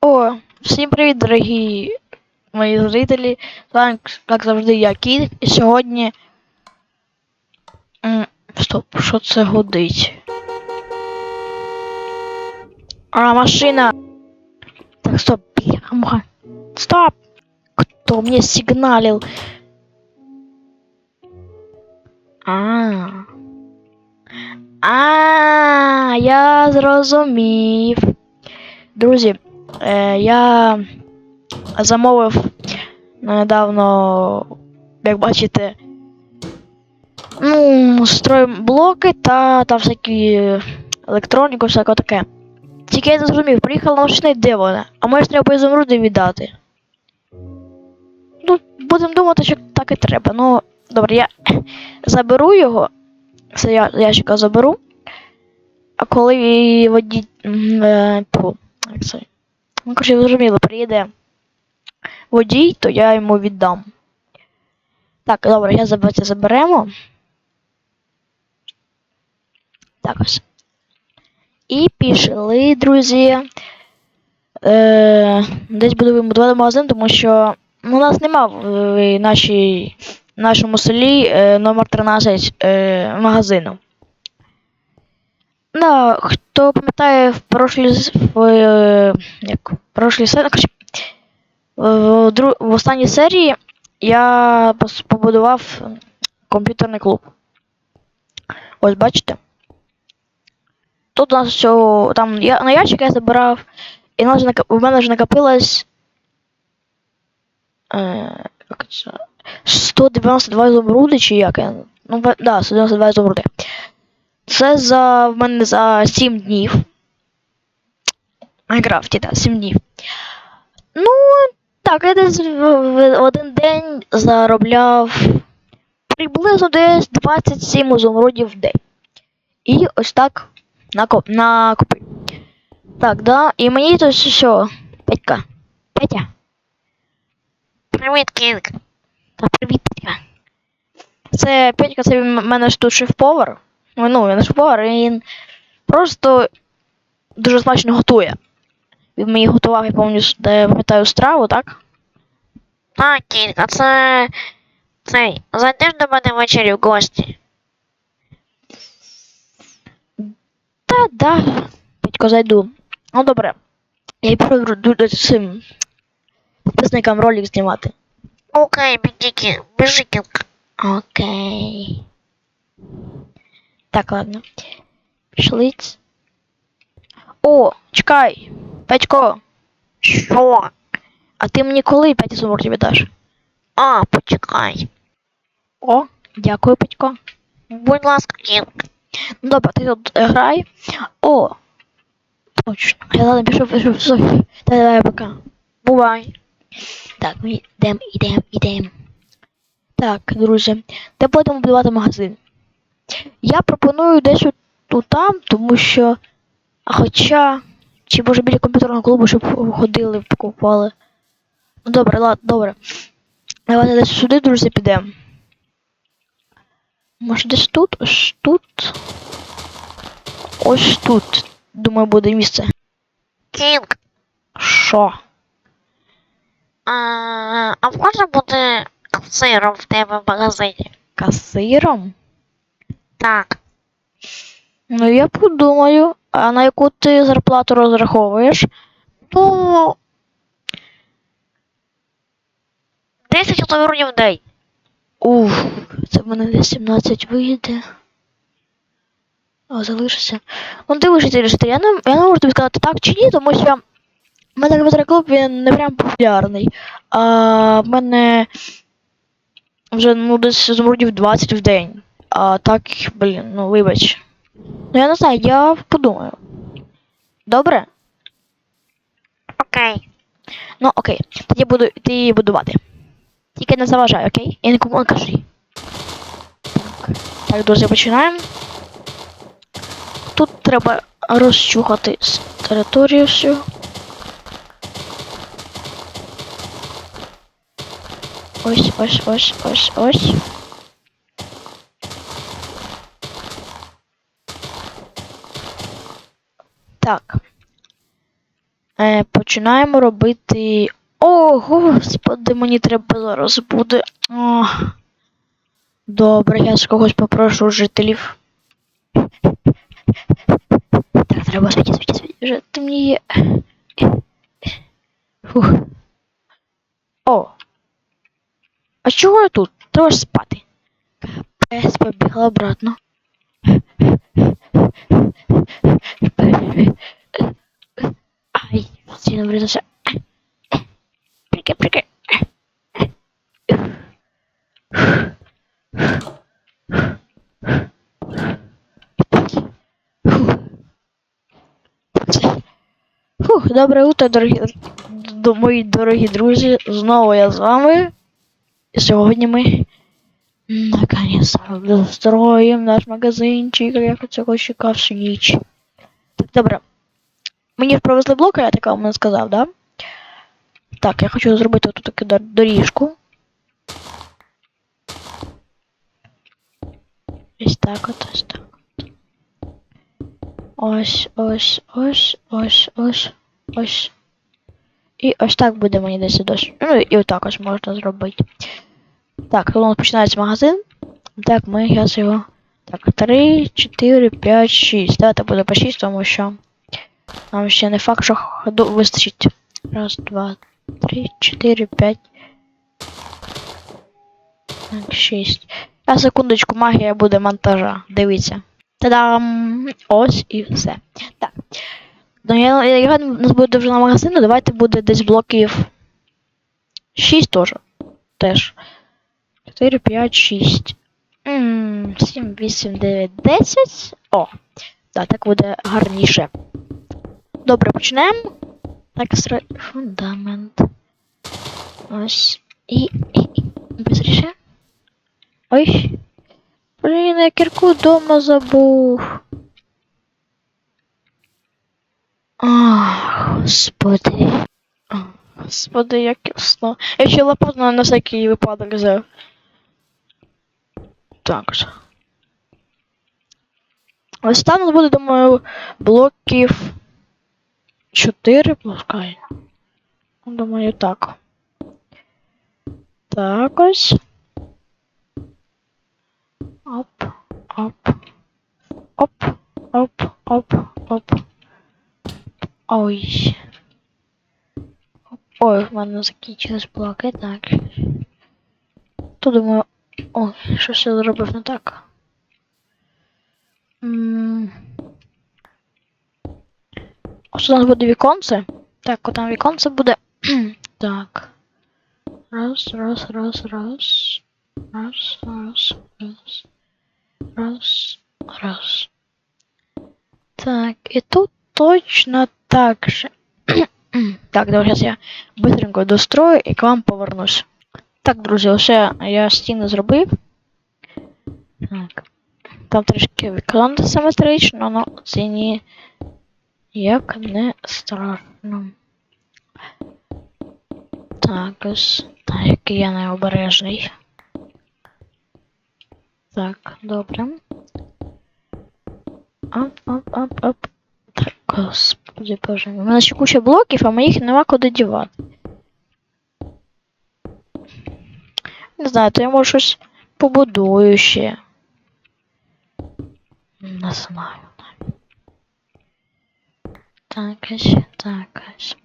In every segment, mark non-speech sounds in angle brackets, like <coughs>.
О, всім привіт, дорогі мої зрителі. З вами, як завжди, я Кіт. І сьогодні. Стоп, що це гудить? А, машина. Так, стоп, бляха. Стоп! Кто мне сигналил? А. А, я зрозумів. Друзі, е, я замовив недавно, як бачите, ну, стройблоки та, та всякі електроніку, всяке таке. Тільки я не зрозумів, приїхала на машина, де вона? А може треба ізумруди віддати. Ну, будемо думати, що так і треба. Ну, добре, я <coughs> заберу його. Це я ящика заберу. А коли водій. Е, як? Ну, коротше, ви зрозуміли, приїде водій, то я йому віддам. Так, добре, я це заберемо. Так ось. І пішли, друзі. Е, десь будемо будувати магазин, тому що ну, у нас нема в нашій, нашому селі е, номер 13 е, магазину. Да, хто пам'ятає в прошлій в, е, як, в прошлій серії, коротше, в, в останній серії я побудував комп'ютерний клуб. Ось бачите. Тут у нас все, там я, на ящик я забирав, і нас у мене вже накопилось е, як це, 192 ізумруди, чи як я. Ну, да, 192 ізумруди. Це за в мене за 7 днів. Майнкрафті, так, 7 днів. Ну, так, я десь в, один день заробляв приблизно десь 27 ізумрудів в день. І ось так накоп, накопив. Так, да. І мені тут що? Петька. Петя. Привіт, Кінг. Та привіт, Петька. Це Петька, це в мене ж тут шеф-повар. Ну, він не шеф-повар, він просто дуже смачно готує. Він мені готував, я пам'ятаю, страву, так? Так, Кінг, а це. Цей, зайдеш до мене ввечері в гості. Та да, Петько, зайду. Ну добре. Я пішов до- цим підписникам ролик знімати. Окей, бігіки, біжи, Окей. Так, ладно. Пішли. О, чекай. Петько, Що? а ти мені коли 5 ізумрудів віддаш? А, почекай. О, дякую, Петько. Будь ласка, Кінг. Ну добре, ти тут е, грай. О. Точно. Я ладно, пішов, пішов, все. Давай, давай, пока. Бувай. Так, ми йдемо, йдемо, йдемо. Так, друзі, де будемо будувати магазин? Я пропоную десь тут там, тому що. А хоча. Чи може біля комп'ютерного клубу, щоб ходили, покупали. Ну добре, ладно, добре. Давайте десь сюди, друзі, підемо. Може десь тут? Ось тут. Ось тут. Думаю, буде місце. Кінг, Що? а, а може бути касиром в тебе в магазині? Касиром? Так. Ну, я подумаю, а на яку ти зарплату розраховуєш? Ну. 10 доларів в день. Уф, це в мене десь 17 вийде. А, залишиться. Ну, дивишся, дивишся, я не, я не можу тобі сказати так чи ні, тому що в мене клуб він не прям популярний. А в мене вже ну, десь змрудів 20 в день. А так, блін, ну вибач. Ну я не знаю, я подумаю. Добре? Окей. Ну окей, тоді буду йти її будувати. Тільки не заважай, окей? І нікому не кажи. Так, так, друзі, починаємо. Тут треба розчухати територію всю. Ось, ось, ось, ось, ось. Так. Е, починаємо робити. О, господи, мені треба зараз буде. О. Добре, я з когось попрошу жителів. Так, треба світі, світі, світі. Вже темніє. Фух. О. А чого я тут? Треба ж спати. Капець, побігла обратно. Ай, сильно врізався. Прикай, прикай. Фух, добре утро, дорогі, мої дорогі друзі. Знову я з вами. І сьогодні ми наконец-то достроїмо наш магазинчик, як я цього чекав всю ніч. Так, добре. Мені ж привезли блоки, я так вам не сказав, да? Так, я хочу зробити тут таку дор- доріжку. Ось так от, ось так. Ось, ось, ось, ось, ось, ось. І ось так буде мені десь дощ. Ну і отак ось можна зробити. Так, у нас починається магазин. Так, ми зараз його. Так, 3, 4, 5, 6. Давайте буде по 6, тому що нам ще не факт, що ходу вистачить. Раз, два, три, чотири, п'ять. Так, шість. А секундочку, магія буде монтажа. Дивіться. Та-дам! Ось і все. Так. Ну, я, я, я, у нас буде довжина магазину, давайте буде десь блоків 6 теж. Теж. 4, 5, 6. 7, 8, 9, 10. О! Так, так буде гарніше. Добре, почнемо. Так, фундамент. Ось. І. і, і. Ой. Блін, я кірку вдома забув. Ах, господи. Господи, як ясно. Я ще лопату на всякий випадок взяв. Так же. Ось там буде, думаю, блоків 4 пускай. Думаю, так. Так ось. Оп, оп. Оп, оп, оп, оп. Ой. Ой, в мене закінчились блоки, так. То думаю. Ой, щось я зробив не так. М. Ось у нас буде віконце. Так, от там віконце буде. <clears throat> так. Раз, раз, раз, раз. Раз, раз, раз. Раз, раз. Так, і тут точно так же. <clears throat> так, давай зараз я быстренько дострою і к вам повернусь. Так, друзі, все я стіни зробив. Так. Там трішки віконце симетрично, але це ні. Як не страшно. Так, ось. Так, я необережний. Так, добре. Оп, оп, оп, оп. Так, господи боже. У мене ще куча блоків, а моїх нема куди дівати. Не знаю, то я може щось побудую ще. Не знаю. Так, ось, так, ось.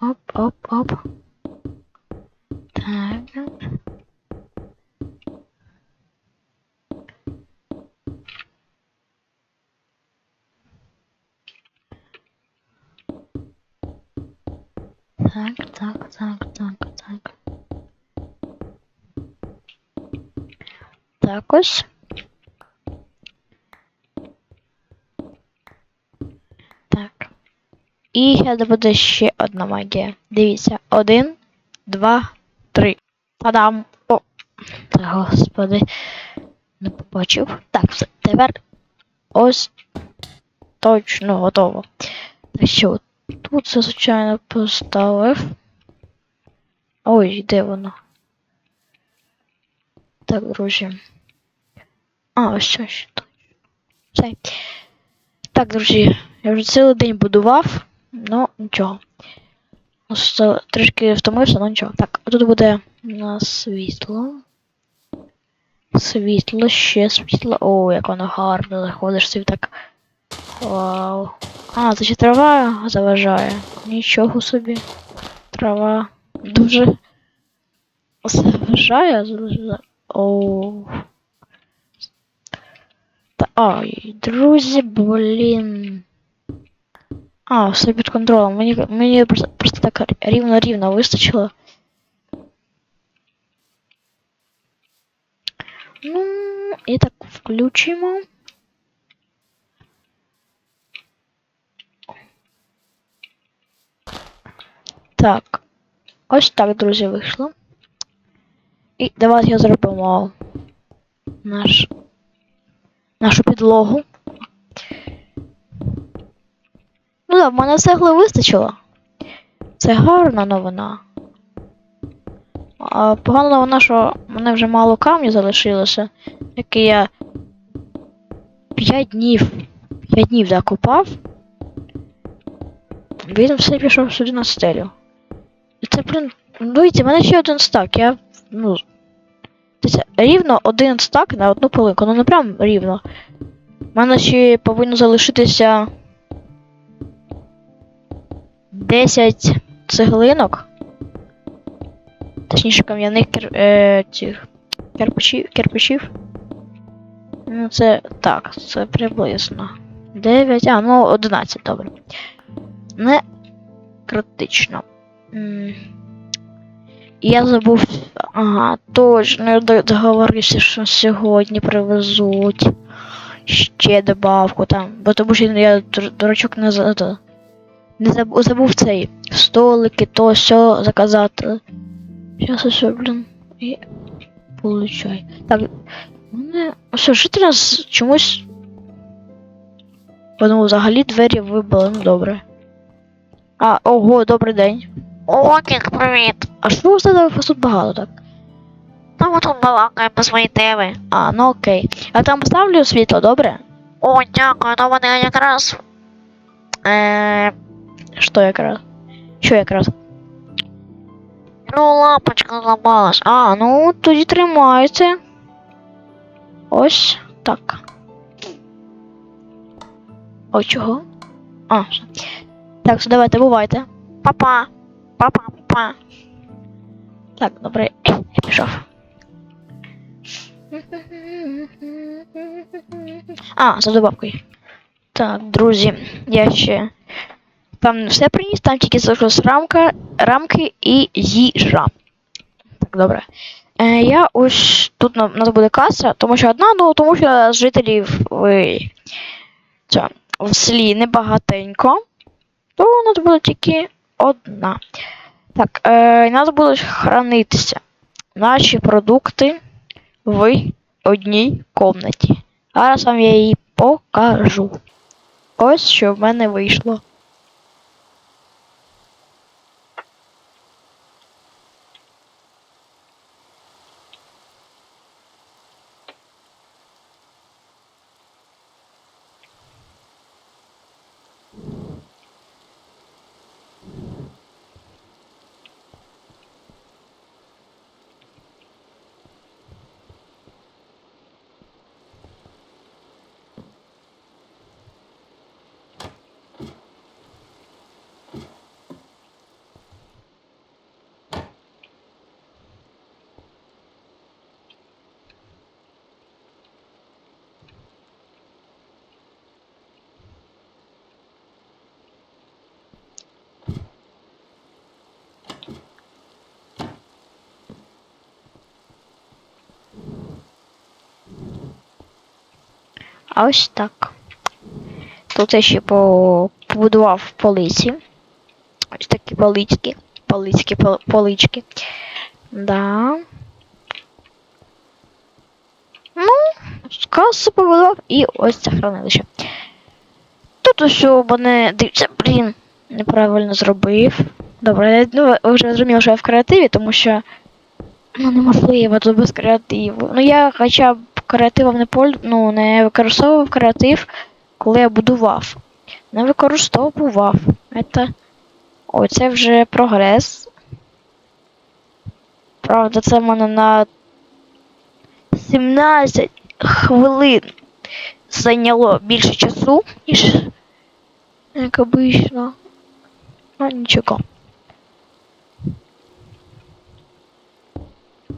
Оп, оп, оп. Так. Так, так, так, так, так. Так ось. Так. І зараз буде ще одна магія. Дивіться. Один, два, три. Та-дам! О! Та господи. Не побачив. Так, все. Тепер ось точно готово. Так що Тут це, звичайно, поставив. Ой, де воно? Так, друзі. А, ось що ще тут. Все. Так, друзі, я вже цілий день будував, ну нічого. Це Трішки втомився, ну нічого. Так, тут буде у нас світло. Світло, ще світло. О, як воно гарно заходиш собі так. Вау. А, це ще трава заважає. Нічого собі. Трава дуже заважає. заважає. Оу. Та, ай, друзі, блін. А, все під контролем. Мені, мені просто, просто так рівно-рівно вистачило. Ну, і так включимо. Так. Ось так, друзі, вийшло. І давайте зробимо наш, нашу підлогу. Ну да, в мене цегли вистачило. Це гарна новина. А погана новина, що в мене вже мало камню залишилося, який я 5 днів. 5 днів закопав. Він все пішов сюди на стелю. Це, блін, ну дивіться, в мене ще один стак. Я. Ну. Дивіться, рівно один стак на одну полинку. Ну не прям рівно. У мене ще повинно залишитися 10 цеглинок. Точніше, кам'яних кир... е, цих кирпичів, кирпичів. Ну, це так, це приблизно. 9, а, ну 11, добре. Не критично. Я забув. Ага, точно, я договорився, що сьогодні привезуть ще добавку там. Бо тому що я дурачок не, за- не забув, забув цей столики, то все заказати. Зараз усе, блін, і получай. Так, мене. Все, жити нас чомусь. Бо, ну, взагалі двері вибили, ну добре. А, ого, добрий день. О, Кік, привіт. А що у тебе тут багато так? Та ми тут балакаємо свої теми. А, ну окей. Я там поставлю світло, добре? О, дякую, то мене якраз. Е, Що якраз? Що якраз? ну, лампочка зламалась. А, ну тоді тримайте. Ось так. О, чого? А. Так, все, давайте, бувайте. Папа. Папа, папа. Так, добре, я <coughs> пішов. А, за добавкою. Так, друзі, я ще там не все приніс, там тільки залишилась рамка, рамки і їжа. Так, добре. Е, я ось тут у нас буде каса, тому що одна, ну тому що жителів в, ця, в селі небагатенько, то у нас буде тільки одна. Так, е, нас будуть хранитися наші продукти в одній комнаті. Зараз вам я її покажу. Ось що в мене вийшло. А ось так. Тут я ще по- побудував полиці. Ось такі полички. Полички, полички. Да. Ну, касу побудував і ось це хранилище. Тут ось мене, дивіться, блін. неправильно зробив. Добре, ну, вже зрозуміли, що я в креативі, тому що ну, неможливо тут без креативу. Ну я хоча б креативом не поль... ну, не використовував креатив, коли я будував. Не використовував. Це вже прогрес. Правда, це в мене на 17 хвилин зайняло більше часу, ніж як обично. Ну, нічого.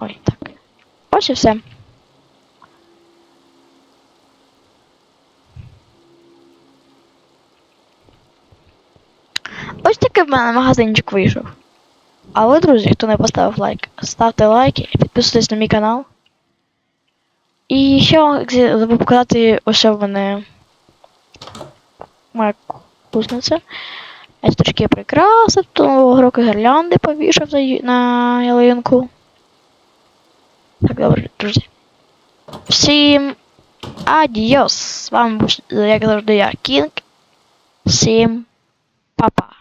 Ой, так. Ось і все. Ось такий в мене магазинчик вийшов. А ви, друзі, хто не поставив лайк, ставте лайки, підписуйтесь на мій канал. І ще вам забув показати ось в мене моя кузниця. Я тут трошки прикрасив, то роки гірлянди повішав на ялинку. Так, добре, друзі. Всім адіос! З вами був, як завжди, я Кінг. Всім па-па.